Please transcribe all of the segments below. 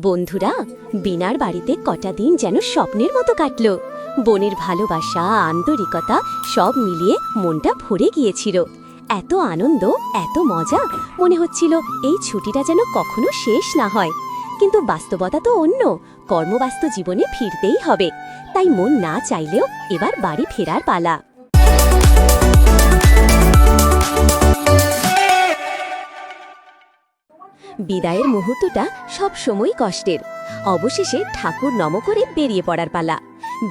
বন্ধুরা, বিনার বাড়িতে কটা দিন যেন স্বপ্নের মতো কাটলো। বোনের ভালোবাসা, আন্তরিকতা সব মিলিয়ে মনটা ভরে গিয়েছিল। এত আনন্দ, এত মজা, মনে হচ্ছিল এই ছুটিটা যেন কখনো শেষ না হয়। কিন্তু বাস্তবতা তো অন্য, কর্মব্যস্ত জীবনে ফিরতেই হবে। তাই মন না চাইলেও এবার বাড়ি ফেরার পালা। বিদায়ের মুহূর্তটা সব সময় কষ্টের। অবশেষে ঠাকুর নম করে বেরিয়ে পড়ার পালা।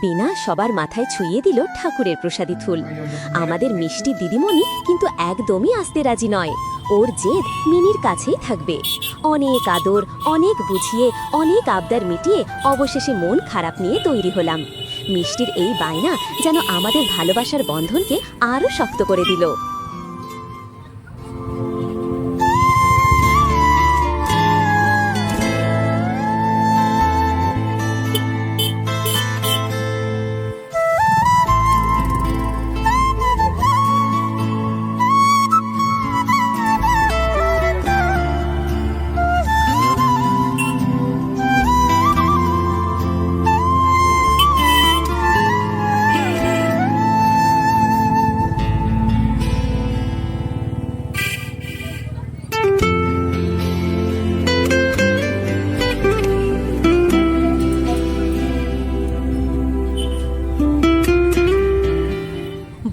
বিনা সবার মাথায় ছুঁয়ে দিল ঠাকুরের প্রসাদী থুল। আমাদের মিষ্টি দিদিমণি কিন্তু একদমই আসতে রাজি নয়। ওর জেদ মিনির কাছেই থাকবে। অনেক আদর, অনেক বুঝিয়ে, অনেক আবদার মিটিয়ে অবশেষে মন খারাপ নিয়ে তৈরি হলাম। মিষ্টির এই বায়না যেন আমাদের ভালোবাসার বন্ধনকে আরও শক্ত করে দিল।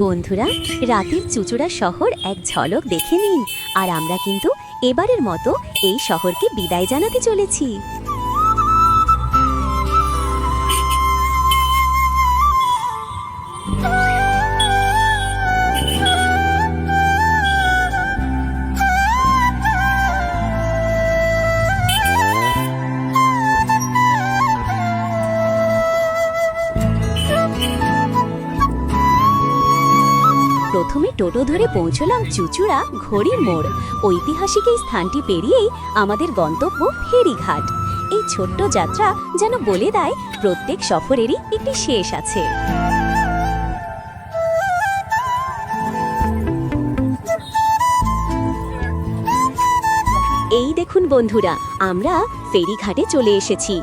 বন্ধুরা, রাতের চুচুড়া শহর এক ঝলক দেখে নিন। আর আমরা কিন্তু এবারের মতো এই শহরকে বিদায় জানাতে চলেছি। টোটো ধরে পৌঁছলাম চুচুড়া ঘড়ির মোড়। ঐতিহাসিক এই স্থানটি পেরিয়েই আমাদের গন্তব্য ফেরিঘাট। এই ছোট্ট যাত্রা যেন বলে দেয়, প্রত্যেক সফরেরই একটি শেষ আছে। এই দেখুন বন্ধুরা, আমরা ফেরিঘাটে চলে এসেছি।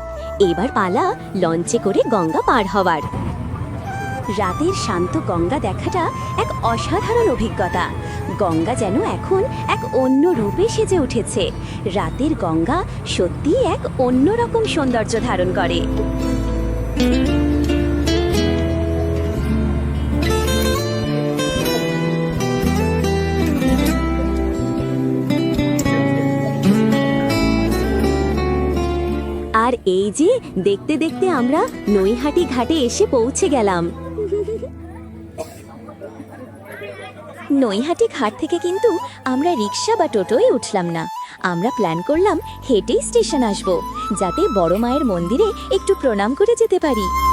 এবার পালা লঞ্চে করে গঙ্গা পার হওয়ার। রাতের শান্ত গঙ্গা দেখাটা এক অসাধারণ অভিজ্ঞতা। গঙ্গা যেন এখন এক অন্য রূপে সেজে উঠেছে। রাতের গঙ্গা সত্যি এক অন্যরকম সৌন্দর্য ধারণ করে। আর এই যে দেখতে দেখতে আমরা নৈহাটি ঘাটে এসে পৌঁছে গেলাম। নৈহাটি ঘাট থেকে কিন্তু আমরা রিক্সা বা টোটোয় উঠলাম না। আমরা প্ল্যান করলাম হেঁটেই স্টেশন আসব, যাতে বড় মায়ের মন্দিরে একটু প্রণাম করে যেতে পারি।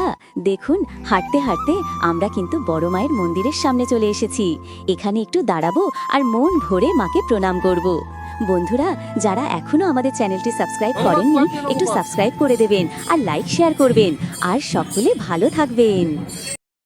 বন্ধুরা দেখুন হাঁটতে হাঁটতে আমরা কিন্তু বড় মায়ের মন্দিরের সামনে চলে এসেছি। এখানে একটু দাঁড়াবো আর মন ভরে মাকে প্রণাম করব। বন্ধুরা যারা এখনও আমাদের চ্যানেলটি সাবস্ক্রাইব করেননি একটু সাবস্ক্রাইব করে দেবেন আর লাইক শেয়ার করবেন। আর সকলে ভালো থাকবেন।